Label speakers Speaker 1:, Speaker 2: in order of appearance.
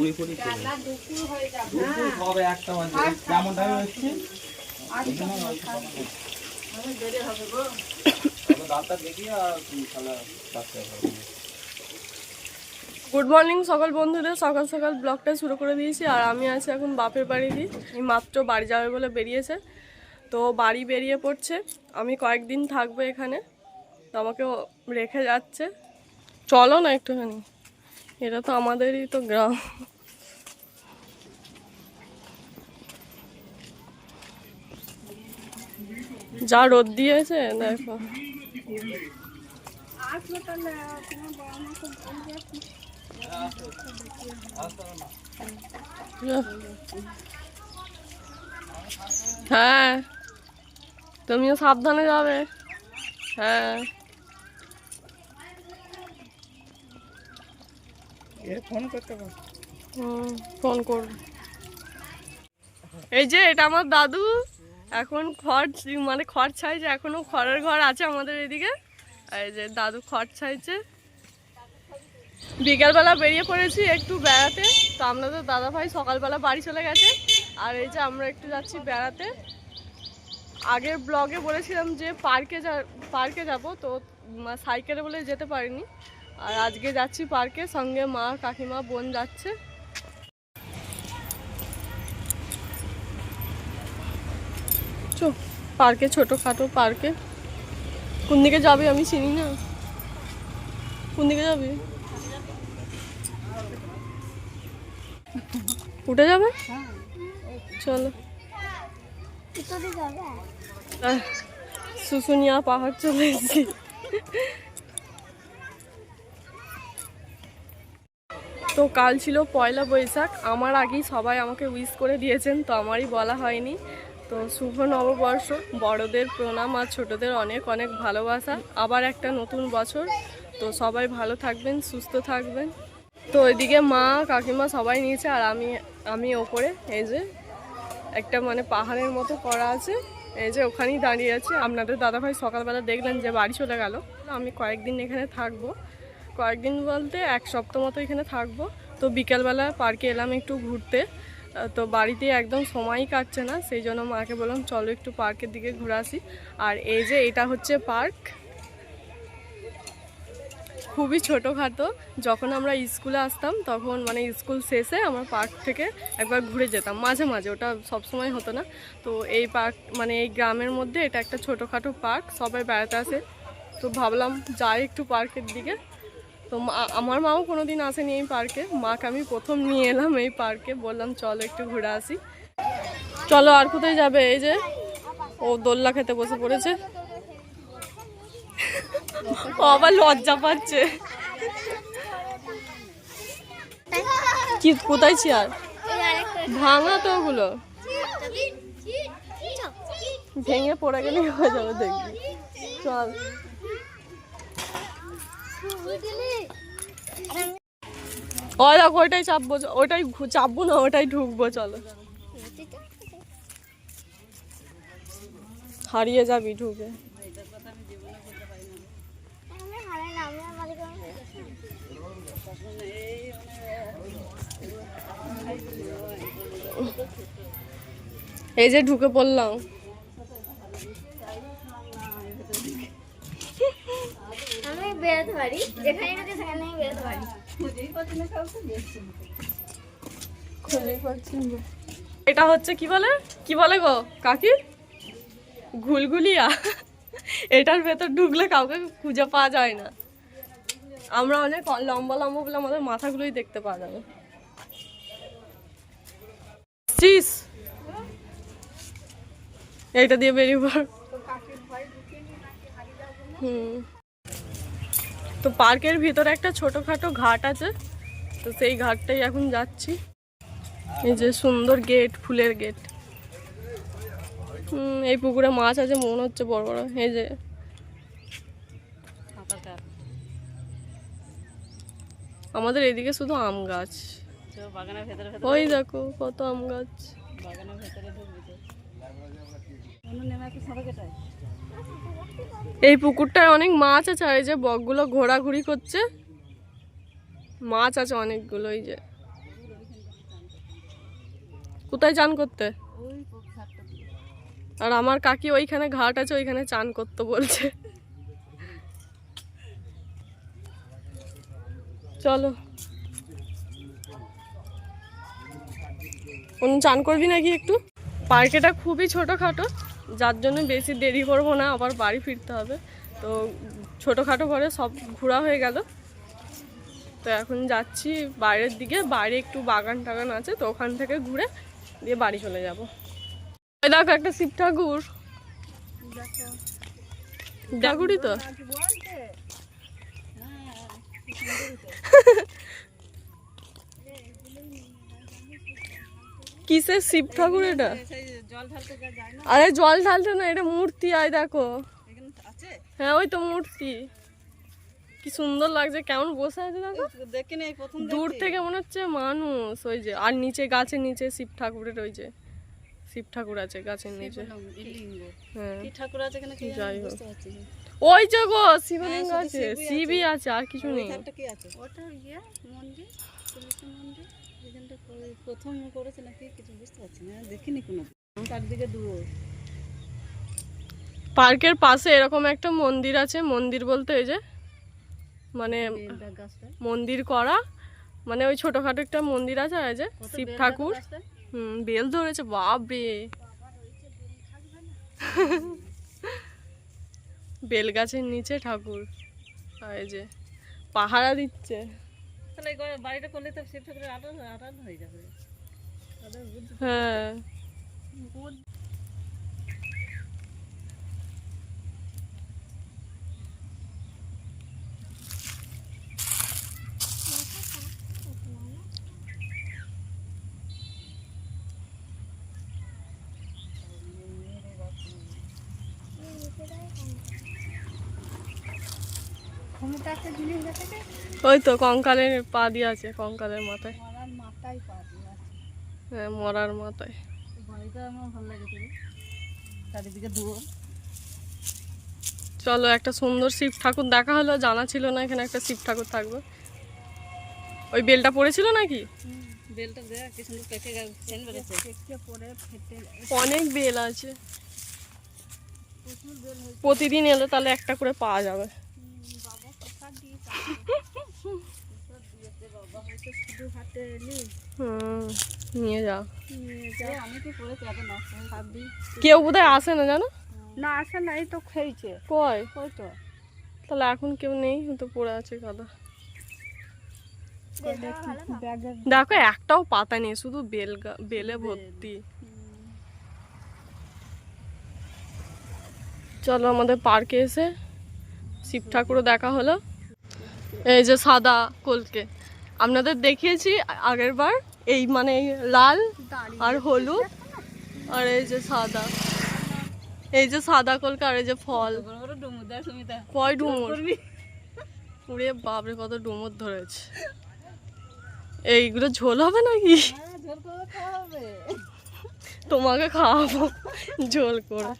Speaker 1: কুড়ি কুড়ি দুপুর হবে একটা বাজে। কেমন টাইম হচ্ছে
Speaker 2: গুড মর্নিং সকল বন্ধুদের। সকাল সকাল ব্লগটা শুরু করে দিয়েছি। আর আমি আছি এখন বাপের বাড়ি দিই এই মাত্র বাড়ি যাবে বলে বেরিয়েছে। তো বাড়ি বেরিয়ে পড়ছে। আমি কয়েকদিন থাকব এখানে। তো আমাকে রেখে যাচ্ছে। চলো না একটুখানি। এটা তো আমাদেরই তো গ্রাম। যা রোদ দিয়েছে দেখো। হ্যাঁ তুমিও সাবধানে যাবে। হ্যাঁ।
Speaker 1: ফোন করতে
Speaker 2: ফোন করব। এই যে এটা আমার দাদু। এখন খড় মানে খড় ছাইছে এখনও খড়ের ঘর আছে আমাদের এদিকে। আর এই যে দাদু খড় ছাইছে। বিকেলবেলা বেরিয়ে পড়েছি একটু বেড়াতে। তো আপনাদের দাদা ভাই সকালবেলা বাড়ি চলে গেছে। আর এই যে আমরা একটু যাচ্ছি বেড়াতে। আগের ব্লগে বলেছিলাম যে পার্কে যা পার্কে যাব, তো সাইকেলে বলে যেতে পারিনি। আর আজকে যাচ্ছি পার্কে, সঙ্গে মা কাকিমা, বোন যাচ্ছে। পার্কে, ছোটোখাটো পার্কে। কোন দিকে যাবে আমি চিনি না। কোন দিকে যাবে? উঠে যাবে? চলো। শুশুনিয়া পাহাড় চলে এসেছি। তো কাল ছিল পয়লা বৈশাখ, আমার আগেই সবাই আমাকে উইশ করে দিয়েছেন, তো আমারই বলা হয়নি। তো শুভ নববর্ষ। বড়দের প্রণাম আর ছোটদের অনেক অনেক ভালোবাসা। আবার একটা নতুন বছর। তো সবাই ভালো থাকবেন, সুস্থ থাকবেন। তো ওইদিকে মা, কাকিমা সবাই নিয়েছে আর আমি আমি ওপরে। এই যে একটা মানে পাহাড়ের মতো করা আছে। এই যে ওখানেই দাঁড়িয়ে আছে। আপনাদের দাদাভাই সকালবেলা দেখলেন যে বাড়ি চলে গেল। আমি কয়েকদিন এখানে থাকব। কয়েকদিন বলতে এক সপ্তাহ মতো এখানে থাকব। তো বিকেলবেলা পার্কে এলাম একটু ঘুরতে। তো বাড়িতে একদম সময়ই কাটছে না, সেই জন্য মাকে বললাম, চলো একটু পার্কের দিকে ঘুরে আসি। আর এই যে এটা হচ্ছে পার্ক। খুবই ছোটোখাটো। যখন আমরা স্কুলে আসতাম, তখন মানে স্কুল শেষে আমরা পার্ক থেকে একবার ঘুরে যেতাম। মাঝে মাঝে, ওটা সবসময় হতো না। তো এই পার্ক মানে এই গ্রামের মধ্যে এটা একটা ছোটোখাটো পার্ক, সবাই বেড়াতে আসে। তো ভাবলাম যাই একটু পার্কের দিকে। তো আমার মাও কোনো দিন আসেনি এই পার্কে। মাকে আমি প্রথম নিয়ে এলাম এই পার্কে, বললাম, চলো, একটু ঘুরে আসি। চলো, আর কোথায় যাবে? এই যে, ও দোল্লা খেতে বসে পড়েছে। আবার লজ্জা পাচ্ছে। কি, কোথায় চেয়ার? ভাঙা তো ওগুলো। ভেঙে পড়ে গেলে হয়ে যাবে দেখবি। চল। দেখো, ওইটাই চাপবো ঘু- চাপবো না ওটাই ঢুকবো, চলো। হারিয়ে যাবি, ঢুকে। এই যে ঢুকে পড়লাম।
Speaker 3: আমি বেরোতে পারি যেখানে সেখানে বেরোতে পারি।
Speaker 2: এটা হচ্ছে কি বলে? কি বলে গো? কাকি? ঘুলঘুলিয়া। এটার ভেতর ঢুকলে কাউকে খুঁজে পাওয়া যায় না। আমরা অনেক লম্বা লম্বা বলে আমাদের মাথাগুলোই দেখতে পাওয়া যাবে। এইটা দিয়ে বেরিয়ে পড়। হুম। তো পার্কের ভিতরে একটা ছোটোখাটো ঘাট আছে তো সেই ঘাটটাই এখন যাচ্ছি। এই যে সুন্দর গেট ফুলের গেট। হুম এই পুকুরে মাছ আছে মনে হচ্ছে বড় বড়। এই যে আমাদের এদিকে শুধু আম গাছ।
Speaker 4: বাগানের
Speaker 2: ওই দেখো কত আম গাছ।
Speaker 4: বাগানের ভেতরে ঢুকবি তো অন্য নেমে একটু সাঁতার কেটায়
Speaker 2: এই পুকুরটায় অনেক মাছ আছে, আর এই যে বকগুলো ঘোরাঘুরি করছে। মাছ আছে অনেকগুলো, এই যে। কোথায় চান করতে? আর আমার কাকি ওইখানে ঘাট আছে, ওইখানে চান করতে বলছে। চলো। কোন চান করবি নাকি একটু? পার্কেটা খুবই ছোটোখাটো। যার জন্য বেশি দেরি করব না, আবার বাড়ি ফিরতে হবে। তো ছোটোখাটো করে সব ঘোরা হয়ে গেল। তো এখন যাচ্ছি বাইরের দিকে, বাইরে একটু বাগান টাগান আছে, তো ওখান থেকে ঘুরে দিয়ে বাড়ি চলে যাব। দেখো একটা শিব ঠাকুর। ঠাকুরই তো। কিসের শিব ঠাকুর এটা? আরে জল ঢালতে না এটা মূর্তি আয় দেখো। হ্যাঁ ওই তো মূর্তি। কি সুন্দর লাগছে কেমন বসে আছে দেখো। দূর থেকে মনে হচ্ছে মানুষ ওই যে আর নিচে গাছের নিচে শিব ঠাকুরের ওই যে শিব ঠাকুর আছে গাছের নিচে। হ্যাঁ। যাই হোক। ওই যে গো শিবলিঙ্গ
Speaker 4: শুধু
Speaker 2: আছে
Speaker 4: শিবই
Speaker 2: আছে। আর কিছু নেই।
Speaker 4: ইয়ে প্রথম করেছে নাকি কিছু বুঝতে পারছি না দেখিনি কোনো। চারদিকে
Speaker 2: পার্কের পাশে এরকম একটা মন্দির আছে মন্দির বলতে এই যে মানে মন্দির করা মানে ওই ছোটখাটো একটা মন্দির আছে এই যে শিব ঠাকুর? হুম বেল ধরেছে বাপরে। বেল গাছের নিচে ঠাকুর এই যে পাহারা দিচ্ছে।
Speaker 4: তাহলে বাড়িটা করলে তো শিব ঠাকুরের হয়ে যাবে।
Speaker 2: হ্যাঁ।
Speaker 3: দেখাতে
Speaker 2: ওই তো কঙ্কালের পা দিয়ে আছে কঙ্কালের মাথায়।
Speaker 4: মারার মাথায় পা দিয়ে আছে।
Speaker 2: হ্যাঁ মরার মাথায়। চলো, একটা সুন্দর শিব ঠাকুর দেখা হলো, জানা ছিল না এখানে একটা শিব ঠাকুর থাকবে। ওই বেলটা পড়েছিল নাকি? অনেক বেল আছে। প্রতিদিন এলে তাহলে একটা করে পাওয়া যাবে।
Speaker 4: শুধু হাতে
Speaker 2: নিয়ে যাও।
Speaker 4: হয়ে
Speaker 2: কেউ বোধহয় আসে না জানো?
Speaker 4: না আসে না এই তো খেয়েছে
Speaker 2: কয়
Speaker 4: ওই তো।
Speaker 2: তাহলে এখন কেউ নেই তো পড়ে আছে কাদা দেখো একটাও পাতা নেই শুধু বেল বেলে ভর্তি। চলো আমাদের পার্কে এসে শিব ঠাকুরও দেখা হলো। এই যে সাদা কলকে। আপনাদের দেখিয়েছি আগের বার, এই মানে লাল আর হলুদ আর এই যে সাদা। এই যে সাদা কলকা আর এই যে ফল। কয় ডুমুর। উড়ে বাপরে, কত ডুমুর ধরেছে। এইগুলো ঝোল হবে নাকি? তোমাকে খাওয়াবো। ঝোল করে।